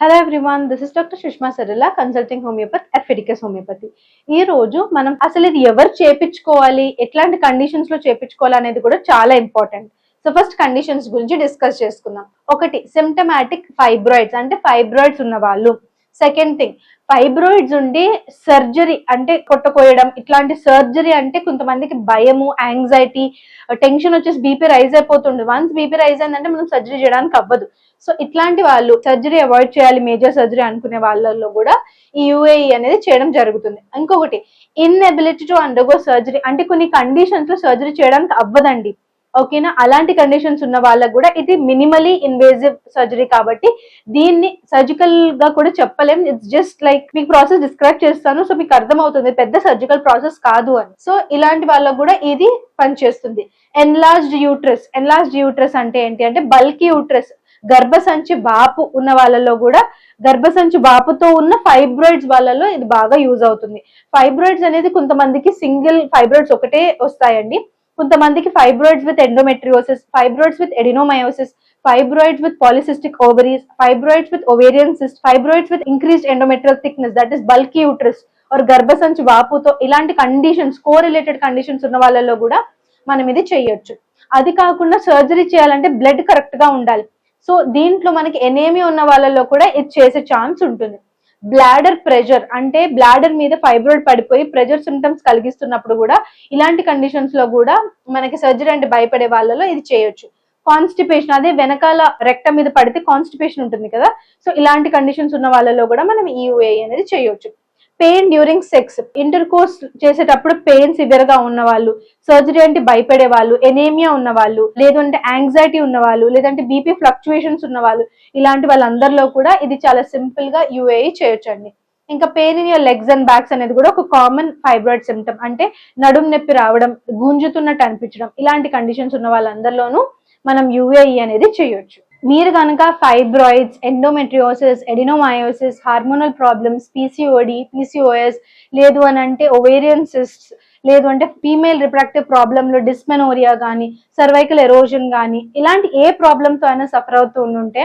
Hello everyone this is doctor Sushma Sarila consulting homeopathy at Phyticus homeopathy ఈ రోజు మనం అసలు ఇది ఎవరు చేపించుకోవాలి ఎట్లాంటి కండిషన్స్లో చేపించుకోవాలి అనేది కూడా చాలా ఇంపార్టెంట్ సో ఫస్ట్ కండిషన్స్ గురించి డిస్కస్ చేసుకుందాం. ఒకటి సిమ్టమాటిక్ ఫైబ్రాయిడ్స్ అంటే ఫైబ్రాయిడ్స్ ఉన్న వాళ్ళు సెకండ్ థింగ్ ఫైబ్రాయిడ్స్ ఉండి సర్జరీ అంటే కొట్టకోయడం ఇట్లాంటి సర్జరీ అంటే కొంతమందికి భయము యాంగ్జైటీ టెన్షన్ వచ్చేసి బీపీ రైజ్ అయిపోతుంది వన్స్ బీపీ రైజ్ అయిందంటే మనం సర్జరీ చేయడానికి అవ్వదు. సో ఇట్లాంటి వాళ్ళు సర్జరీ అవాయిడ్ చేయాలి మేజర్ సర్జరీ అనుకునే వాళ్ళల్లో కూడా ఈ యూఏఈ అనేది చేయడం జరుగుతుంది. ఇంకొకటి ఇన్ఎబిలిటీ టు అండర్గో సర్జరీ అంటే కొన్ని కండిషన్స్లో సర్జరీ చేయడానికి అవ్వదండి. ఓకేనా? అలాంటి కండిషన్స్ ఉన్న వాళ్ళకు కూడా ఇది మినిమలీ ఇన్వేజివ్ సర్జరీ కాబట్టి దీన్ని సర్జికల్గా కూడా చెప్పలేం. ఇట్స్ జస్ట్ లైక్ మీకు ప్రాసెస్ డిస్క్రైబ్ చేస్తాను. సో మీకు అర్థమవుతుంది. పెద్ద సర్జికల్ ప్రాసెస్ కాదు అని. సో ఇలాంటి వాళ్ళకు కూడా ఇది పనిచేస్తుంది. ఎన్లార్జ్డ్ యూట్రస్ ఎన్లార్జ్డ్ యూట్రస్ అంటే ఏంటి? అంటే బల్కీ యూట్రస్ గర్భసంచి బాపు ఉన్న వాళ్ళలో కూడా గర్భసంచి బాపుతో ఉన్న ఫైబ్రాయిడ్స్ వాళ్ళలో ఇది బాగా యూజ్ అవుతుంది. ఫైబ్రాయిడ్స్ అనేది కొంతమందికి సింగిల్ ఫైబ్రాయిడ్స్ ఒకటే వస్తాయండి. కొంతమందికి fibroids with endometriosis fibroids with adenomyosis fibroids with polycystic ovaries fibroids with ovarian cyst fibroids with increased endometrial thickness that is bulky uterus or గర్భసంచి వాపుతో ఇలాంటి కండిషన్స్ కో రిలేటెడ్ కండిషన్స్ ఉన్న వాళ్ళలో కూడా మనం ఇది చేయొచ్చు. అది కాకుండా సర్జరీ చేయాలంటే బ్లడ్ కరెక్ట్గా ఉండాలి. సో దీంట్లో మనకి ఎనేమి ఉన్న వాళ్ళలో కూడా ఇది చేసే ఛాన్స్ ఉంటుంది. బ్లాడర్ ప్రెషర్ అంటే బ్లాడర్ మీద ఫైబ్రాయిడ్ పడిపోయి ప్రెషర్ సిమ్టమ్స్ కలిగిస్తున్నప్పుడు కూడా ఇలాంటి కండిషన్స్లో కూడా మనకి సర్జరీ అంటే భయపడే వాళ్ళలో ఇది చేయొచ్చు. కాన్స్టిపేషన్ అదే వెనకాల రెక్ట మీద పడితే కాన్స్టిపేషన్ ఉంటుంది కదా. సో ఇలాంటి కండిషన్స్ ఉన్న వాళ్ళలో కూడా మనం ఈయుఏ అనేది చేయొచ్చు. Pain during sex intercourse చేసేటప్పుడు పెయిన్ సివియర్గా ఉన్న వాళ్ళు సర్జరీ అంటే భయపడే వాళ్ళు ఎనేమియా ఉన్న వాళ్ళు లేదంటే యాంగ్జైటీ ఉన్న వాళ్ళు లేదంటే బీపీ ఫ్లక్చుయేషన్స్ ఉన్న వాళ్ళు ఇలాంటి వాళ్ళందరిలో కూడా ఇది చాలా సింపుల్గా యూఏఈ చేయొచ్చండి. ఇంకా pain in your legs and backs అనేది కూడా ఒక కామన్ ఫైబ్రాయిడ్ సిమ్టమ్ అంటే నడుం నొప్పి రావడం గుంజుతున్నట్టు అనిపించడం ఇలాంటి కండిషన్స్ ఉన్న వాళ్ళందరిలోనూ మనం యూఏఈ అనేది చేయొచ్చు. మీరు కనుక fibroids endometriosis adenomyosis hormonal problems PCOD PCOS లేదు అని అంటే ఒవేరియన్ సిస్ట్స్ లేదు అంటే ఫీమేల్ రిప్రొడక్టివ్ ప్రాబ్లంలో డిస్మెనోరియా కానీ సర్వైకల్ ఎరోజన్ కానీ ఇలాంటి ఏ ప్రాబ్లంతో అయినా సఫర్ అవుతూ ఉంటే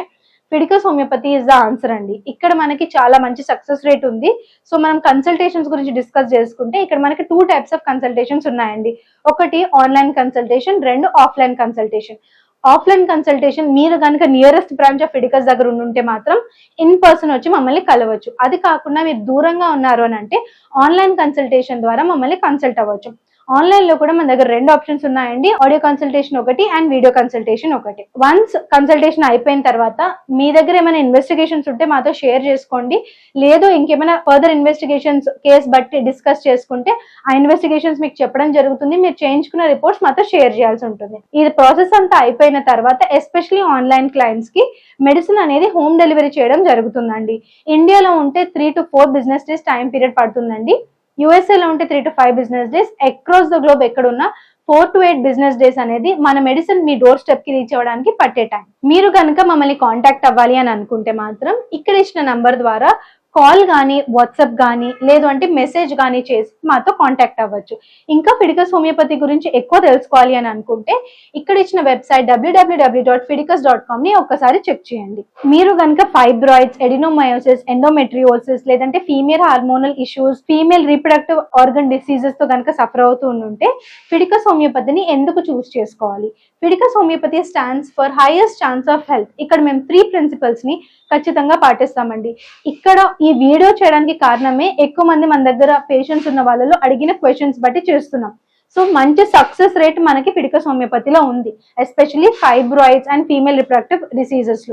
Phyticus homeopathy is the answer అండి. ఇక్కడ మనకి చాలా మంచి సక్సెస్ రేట్ ఉంది. సో మనం కన్సల్టేషన్స్ గురించి డిస్కస్ చేసుకుంటే ఇక్కడ మనకి టూ టైప్స్ ఆఫ్ కన్సల్టేషన్స్ ఉన్నాయండి. ఒకటి ఆన్లైన్ కన్సల్టేషన్ రెండు ఆఫ్లైన్ కన్సల్టేషన్ ఆఫ్లైన్ కన్సల్టేషన్ మీరు కనుక నియరెస్ట్ బ్రాంచ్ ఆఫ్ ఫిడికస్ దగ్గర ఉంటే మాత్రం ఇన్ పర్సన్ వచ్చి మమ్మల్ని కలవచ్చు. అది కాకుండా మీరు దూరంగా ఉన్నారు అని అంటే ఆన్లైన్ కన్సల్టేషన్ ద్వారా మమ్మల్ని కన్సల్ట్ అవ్వచ్చు. ఆన్లైన్లో కూడా మన దగ్గర రెండు ఆప్షన్స్ ఉన్నాయండి. ఆడియో కన్సల్టేషన్ ఒకటి అండ్ వీడియో కన్సల్టేషన్ ఒకటి. వన్స్ కన్సల్టేషన్ అయిపోయిన తర్వాత మీ దగ్గర ఏమైనా ఇన్వెస్టిగేషన్స్ ఉంటే మాతో షేర్ చేసుకోండి. లేదు ఇంకేమైనా ఫర్దర్ ఇన్వెస్టిగేషన్స్ కేస్ బట్టి డిస్కస్ చేసుకుంటే ఆ ఇన్వెస్టిగేషన్స్ మీకు చెప్పడం జరుగుతుంది. మీరు చేయించుకున్న రిపోర్ట్స్ మాతో షేర్ చేయాల్సి ఉంటుంది. ఈ ప్రాసెస్ అంతా అయిపోయిన తర్వాత ఎస్పెషలీ ఆన్లైన్ క్లయింట్స్కి మెడిసిన్ అనేది హోమ్ డెలివరీ చేయడం జరుగుతుందండి. ఇండియాలో ఉంటే three to four business days time period పడుతుందండి. యూఎస్ఏలో ఉంటే three to five business days across the globe ఎక్కడున్నా four to eight business days అనేది మన మెడిసిన్ మీ డోర్ స్టెప్కి రీచ్ అవ్వడానికి పట్టే టైం మీరు కనుక మమ్మల్ని కాంటాక్ట్ అవ్వాలి అని అనుకుంటే మాత్రం ఇక్కడ ఇచ్చిన నంబర్ ద్వారా కాల్ కానీ వాట్సాప్ కానీ లేదు అంటే మెసేజ్ కానీ చేసి మాతో కాంటాక్ట్ అవ్వచ్చు. ఇంకా ఫిడికస్ హోమియోపతి గురించి ఎక్కువ తెలుసుకోవాలి అని అనుకుంటే ఇక్కడ ఇచ్చిన website W W W dot Phyticus dot కామ్ని ఒక్కసారి చెక్ చేయండి. మీరు కనుక ఫైబ్రాయిడ్స్ ఎడినోమయోసిస్ ఎండోమెట్రియోసిస్ లేదంటే female hormonal issues female reproductive organ డిసీజెస్తో కనుక సఫర్ అవుతూ ఉంటే ఫిడికస్ హోమియోపతిని ఎందుకు చూస్ చేసుకోవాలి? Phyticus homeopathy stands for highest chance of health. ఇక్కడ మేము త్రీ ప్రిన్సిపల్స్ని ఖచ్చితంగా పాటిస్తామండి. ఇక్కడ ఈ వీడియో చేయడానికి కారణమే ఎక్కువ మంది మన దగ్గర పేషెంట్స్ ఉన్న వాళ్ళలో అడిగిన క్వశ్చన్స్ బట్టి చేస్తున్నాం. సో మంచి సక్సెస్ రేట్ మనకి ఫిడికస్ హోమియోపతిలో ఉంది. Especially fibroids and female reproductive diseases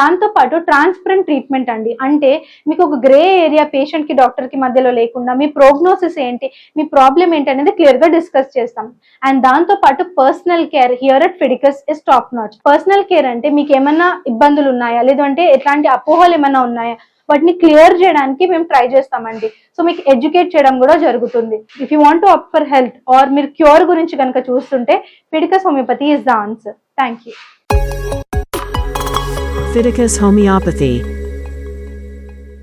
దాంతోపాటు దాంతో పాటు ట్రాన్స్పరెంట్ ట్రీట్మెంట్ అండి. అంటే మీకు ఒక గ్రే ఏరియా పేషెంట్కి డాక్టర్కి మధ్యలో లేకుండా మీ ప్రోగ్నోసిస్ ఏంటి మీ ప్రాబ్లం ఏంటి అనేది క్లియర్గా డిస్కస్ చేస్తాం. అండ్ దాంతో పాటు personal care here at Phyticus is top notch. Personal care అంటే మీకు ఏమైనా ఇబ్బందులు ఉన్నాయా లేదంటే ఎట్లాంటి అపోహలు ఏమైనా ఉన్నాయా వాటిని క్లియర్ చేయడానికి మేము ట్రై చేస్తామండి. సో మీకు ఎడ్యుకేట్ చేయడం కూడా జరుగుతుంది. If you want to up for health or మీరు క్యూర్ గురించి కనుక చూస్తుంటే Phyticus homeopathy is the answer thank you Phyticus homeopathy.